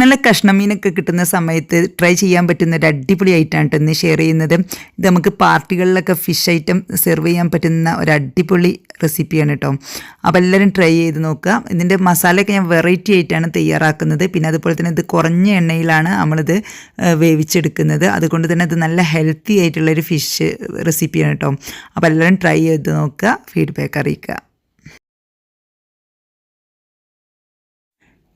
നല്ല കഷ്ണം മീനൊക്കെ കിട്ടുന്ന സമയത്ത് ട്രൈ ചെയ്യാൻ പറ്റുന്ന ഒരു അടിപൊളി ഐറ്റമാണ് കേട്ടോ ഷെയർ ചെയ്യുന്നത്. ഇത് നമുക്ക് പാർട്ടികളിലൊക്കെ ഫിഷ് ഐറ്റം സെർവ് ചെയ്യാൻ പറ്റുന്ന ഒരു അടിപൊളി റെസിപ്പിയാണ് കേട്ടോ അപ്പോൾ എല്ലാവരും ട്രൈ ചെയ്ത് നോക്കുക. ഇതിന്റെ മസാലയൊക്കെ ഞാൻ വെറൈറ്റി ആയിട്ടാണ് തയ്യാറാക്കുന്നത്. പിന്നെ അതുപോലെ തന്നെ ഇത് കുറഞ്ഞ എണ്ണയിലാണ് നമ്മളിത് വേവിച്ചെടുക്കുന്നത്. അതുകൊണ്ട് തന്നെ ഇത് നല്ല ഹെൽത്തി ആയിട്ടുള്ളൊരു ഫിഷ് റെസിപ്പിയാണ് കേട്ടോ അപ്പോൾ എല്ലാവരും ട്രൈ ചെയ്ത് നോക്കുക. ഫീഡ്ബാക്ക് അറിയിക്കുക.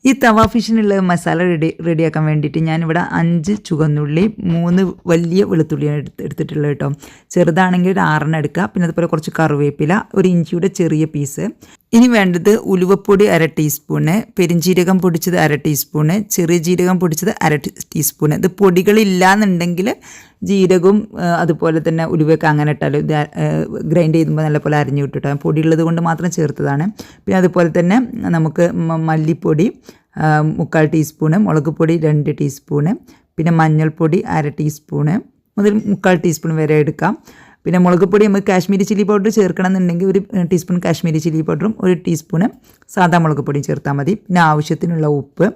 ഈ തവ ഫിഷിനുള്ള മസാല റെഡി റെഡിയാക്കാൻ വേണ്ടിയിട്ട് ഞാനിവിടെ അഞ്ച് ചുവന്നുള്ളി മൂന്ന് വലിയ വെളുത്തുള്ളി എടുത്ത് എടുത്തിട്ടുള്ളത് കേട്ടോ. ചെറുതാണെങ്കിൽ ഒരു ആറെണ്ണം എടുക്കുക. പിന്നെ അതുപോലെ കുറച്ച് കറിവേപ്പില ഒരു ഇഞ്ചിയുടെ ചെറിയ പീസ് ഇനി വേണ്ടത് ഉലുവപ്പൊടി അര ടീസ്പൂണ് പെരിഞ്ജീരകം പൊടിച്ചത് അര ടീസ്പൂണ് ചെറിയ ജീരകം പൊടിച്ചത് അര ടീസ്പൂണ്. ഇത് പൊടികളില്ലാന്നുണ്ടെങ്കിൽ ജീരകവും അതുപോലെ തന്നെ ഉലുവയൊക്കെ അങ്ങനെ ഇട്ടാലും ഇത് ഗ്രൈൻഡ് ചെയ്യുമ്പോൾ നല്ലപോലെ അരിഞ്ഞു വിട്ടിട്ടോ. പൊടിയുള്ളത് കൊണ്ട് മാത്രം ചേർത്തതാണ്. പിന്നെ അതുപോലെ തന്നെ നമുക്ക് മല്ലിപ്പൊടി മുക്കാൽ ടീസ്പൂണ് മുളക് പൊടി രണ്ട് ടീസ്പൂണ് പിന്നെ മഞ്ഞൾപ്പൊടി അര ടീസ്പൂണ്. മുതൽ മുക്കാൽ ടീസ്പൂൺ വരെ എടുക്കാം. പിന്നെ മുളക് പൊടി നമുക്ക് കാശ്മീരി ചില്ലി പൗഡർ ചേർക്കണം എന്നുണ്ടെങ്കിൽ ഒരു ടീസ്പൂൺ കാശ്മീരി ചില്ലി പൗഡറും ഒരു ടീസ്പൂണ് സാധാ മുളക് പൊടിയും ചേർത്താൽ മതി. പിന്നെ ആവശ്യത്തിനുള്ള ഉപ്പ്.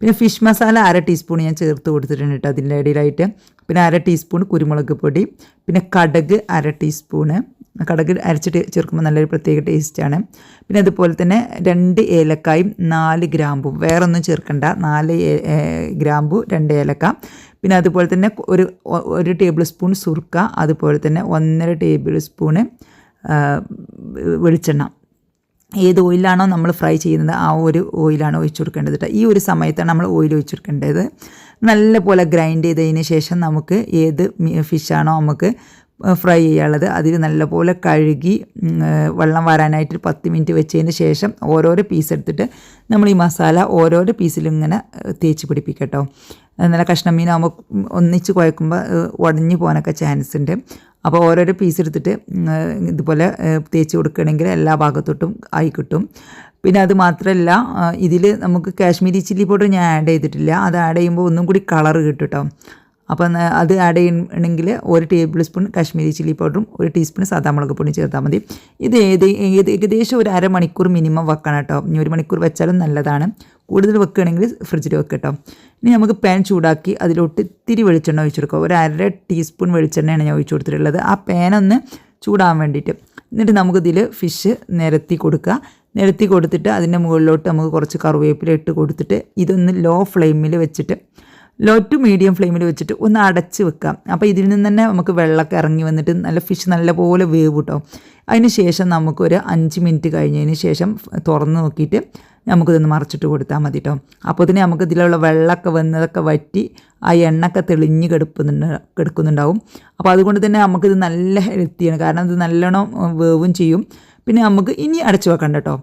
പിന്നെ ഫിഷ് മസാല അര ടീസ്പൂൺ ഞാൻ ചേർത്ത് കൊടുത്തിട്ടുണ്ട് കേട്ടോ അതിന്റെ ഇടയിലായിട്ട്. പിന്നെ അര ടീസ്പൂൺ കുരുമുളക് പൊടി. പിന്നെ കടക് അര ടീസ്പൂണ്. കടക് അരച്ചിട്ട് ചേർക്കുമ്പോൾ നല്ലൊരു പ്രത്യേക ടേസ്റ്റാണ് പിന്നെ അതുപോലെ തന്നെ രണ്ട് ഏലക്കായും നാല് ഗ്രാമ്പും. വേറൊന്നും ചേർക്കണ്ട. നാല് ഗ്രാമ്പു രണ്ട് ഏലക്ക. പിന്നെ അതുപോലെ തന്നെ ഒരു ഒരു ടേബിൾ സ്പൂൺ സുർക്ക അതുപോലെ തന്നെ ഒന്നര ടേബിൾ സ്പൂണ് വെളിച്ചെണ്ണ. ഏത് ഓയിലാണോ നമ്മൾ ഫ്രൈ ചെയ്യുന്നത് ആ ഒരു ഓയിലാണ് ഒഴിച്ചു കൊടുക്കേണ്ടത് കേട്ടോ ഈ ഒരു സമയത്താണ് നമ്മൾ ഓയിൽ ഒഴിച്ചു കൊടുക്കേണ്ടത്. നല്ല പോലെ ഗ്രൈൻഡ് ചെയ്തതിന് ശേഷം നമുക്ക് ഏത് ഫിഷാണോ നമുക്ക് ഫ്രൈ ചെയ്യാനുള്ളത്. അതിൽ നല്ലപോലെ കഴുകി വെള്ളം വരാനായിട്ട് പത്ത് മിനിറ്റ് വെച്ചതിന് ശേഷം ഓരോരോ പീസ് എടുത്തിട്ട് നമ്മൾ ഈ മസാല ഓരോരോ പീസിലും ഇങ്ങനെ തേച്ച് പിടിപ്പിക്കട്ടോ. നല്ല കഷ്ണം മീനാകുമ്പോൾ ഒന്നിച്ച് കുഴക്കുമ്പോൾ ഉടഞ്ഞു പോകാനൊക്കെ ചാൻസ് ഉണ്ട്. അപ്പോൾ ഓരോരോ പീസ് എടുത്തിട്ട് ഇതുപോലെ തേച്ച് കൊടുക്കുകയാണെങ്കിൽ എല്ലാ ഭാഗത്തോട്ടും ആയി കിട്ടും. പിന്നെ അത് മാത്രമല്ല ഇതിൽ നമുക്ക് കാശ്മീരി ചില്ലി പൗഡർ ഞാൻ ആഡ് ചെയ്തിട്ടില്ല. അത് ആഡ് ചെയ്യുമ്പോൾ ഒന്നും കൂടി കളർ കിട്ടും കേട്ടോ അപ്പോൾ അത് ആഡ് ചെയ്യണമെങ്കിൽ ഒരു ടേബിൾ സ്പൂൺ കാശ്മീരി ചില്ലി പൗഡറും ഒരു ടീസ്പൂൺ സാദാ മുളക് പൊടി ചേർത്താൽ മതി. ഇത് ഏത് ഏത് ഏകദേശം ഒരു അരമണിക്കൂർ മിനിമം വെക്കണം കേട്ടോ. ഇനി ഒരു മണിക്കൂർ വെച്ചാലും നല്ലതാണ്. കൂടുതൽ വെക്കുകയാണെങ്കിൽ ഫ്രിഡ്ജിൽ വെക്കുക കേട്ടോ. ഇനി നമുക്ക് പാൻ ചൂടാക്കി അതിലോട്ട് ഇത്തിരി വെളിച്ചെണ്ണ ഒഴിച്ചു കൊടുക്കുക ഒരു അര ടീസ്പൂൺ വെളിച്ചെണ്ണയാണ് ഞാൻ ഒഴിച്ചു കൊടുത്തിട്ടുള്ളത്. ആ പാൻ ഒന്ന് ചൂടാൻ വേണ്ടിയിട്ട് എന്നിട്ട് നമുക്കിതിൽ ഫിഷ് നിരത്തി കൊടുക്കുക. നിരത്തി കൊടുത്തിട്ട് അതിന്റെ മുകളിലോട്ട് നമുക്ക് കുറച്ച് കറിവേപ്പില ഇട്ട് കൊടുത്തിട്ട് ഇതൊന്ന് ലോ ഫ്ലെയിമിൽ വെച്ചിട്ട് ലോ ടു മീഡിയം ഫ്ലെയിമിൽ വെച്ചിട്ട് ഒന്ന് അടച്ച് വെക്കാം അപ്പോൾ ഇതിൽ നിന്ന് തന്നെ നമുക്ക് വെള്ളമൊക്കെ ഇറങ്ങി വന്നിട്ട് നല്ല ഫിഷ് നല്ലപോലെ വേവ് കിട്ടും അതിന് ശേഷം നമുക്കൊരു അഞ്ച് മിനിറ്റ് കഴിഞ്ഞതിന് ശേഷം തുറന്ന് നോക്കിയിട്ട് നമുക്കിതൊന്ന് മറച്ചിട്ട് കൊടുത്താൽ മതി കേട്ടോ അപ്പോൾ തന്നെ നമുക്ക് ഇതിലുള്ള വെള്ളമൊക്കെ വന്നതൊക്കെ വറ്റി ആ എണ്ണൊക്കെ തെളിഞ്ഞ് കിടക്കുന്നുണ്ട് കിടക്കുന്നുണ്ടാവും. അപ്പോൾ അതുകൊണ്ട് തന്നെ നമുക്കിത് നല്ല ഹെൽത്തിയാണ് കാരണം ഇത് നല്ലോണം വേവും ചെയ്യും. പിന്നെ നമുക്ക് ഇനി അടച്ചു വെക്കണം കേട്ടോ.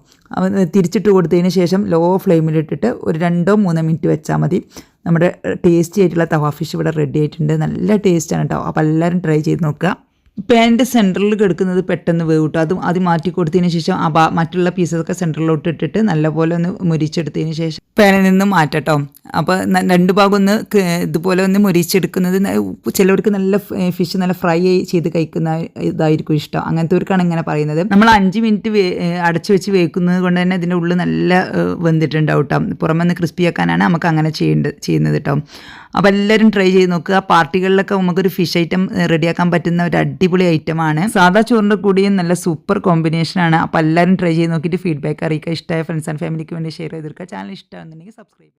തിരിച്ചിട്ട് കൊടുത്തതിന് ശേഷം ലോ ഫ്ലെയിമിലിട്ടിട്ട് ഒരു രണ്ടോ മൂന്നോ മിനിറ്റ് വെച്ചാൽ മതി. നമ്മുടെ ടേസ്റ്റി ആയിട്ടുള്ള തവ ഫിഷ് ഇവിടെ റെഡി ആയിട്ടുണ്ട്. നല്ല ടേസ്റ്റാണ് കേട്ടോ. അപ്പോൾ എല്ലാവരും ട്രൈ ചെയ്ത് നോക്കുക. പാന്റെ സെന്ററിൽ കിടക്കുന്നത് പെട്ടെന്ന് വേവിട്ടു? അതും അത് മാറ്റി കൊടുത്തതിന് ശേഷം ആ മറ്റുള്ള പീസസൊക്കെ സെന്ററിലോട്ട് ഇട്ടിട്ട് നല്ലപോലെ ഒന്ന് മുരിച്ചെടുത്തതിന് ശേഷം പാനിൽ നിന്ന് മാറ്റട്ടോ. അപ്പോൾ രണ്ട് ഭാഗം ഒന്ന് ഇതുപോലെ ഒന്ന് മുരിച്ചെടുക്കുന്നത് ചിലവർക്ക് നല്ല ഫിഷ് നല്ല ഫ്രൈ ചെയ്ത് കഴിക്കുന്ന ഇതായിരിക്കും ഇഷ്ടം. അങ്ങനത്തെവർക്കാണ് ഇങ്ങനെ പറയുന്നത്. നമ്മൾ അഞ്ച് മിനിറ്റ് അടച്ചു വെച്ച് വേക്കുന്നത് കൊണ്ട് തന്നെ ഇതിന്റെ ഉള്ളിൽ നല്ല വെന്തിട്ടുണ്ടാവും കേട്ടോ പുറമെ ക്രിസ്പി ആക്കാനാണ് നമുക്ക് അങ്ങനെ ചെയ്യേണ്ടത് ചെയ്യുന്നത് കേട്ടോ അപ്പോൾ എല്ലാവരും ട്രൈ ചെയ്ത് നോക്കുക. പാർട്ടികളിലൊക്കെ നമുക്കൊരു ഫിഷ് ഐറ്റം റെഡിയാക്കാൻ പറ്റുന്ന ഒരു അടിപൊളി ഐറ്റമാണ് സാധാ ചോറിന്റെ കൂടിയും നല്ല സൂപ്പർ കോമ്പിനേഷനാണ് അപ്പോൾ എല്ലാവരും ട്രൈ ചെയ്ത് നോക്കിയിട്ട് ഫീഡ്ബാക്ക് അറിയിക്കുക. ഇഷ്ടമായ ഫ്രണ്ട്സ് ആൻഡ് ഫാമിലിക്ക് വേണ്ടി ഷെയർ ചെയ്തിരിക്കുക ചാനൽ ഇഷ്ടമാണെന്നുണ്ടെങ്കിൽ സബ്സ്ക്രൈബ്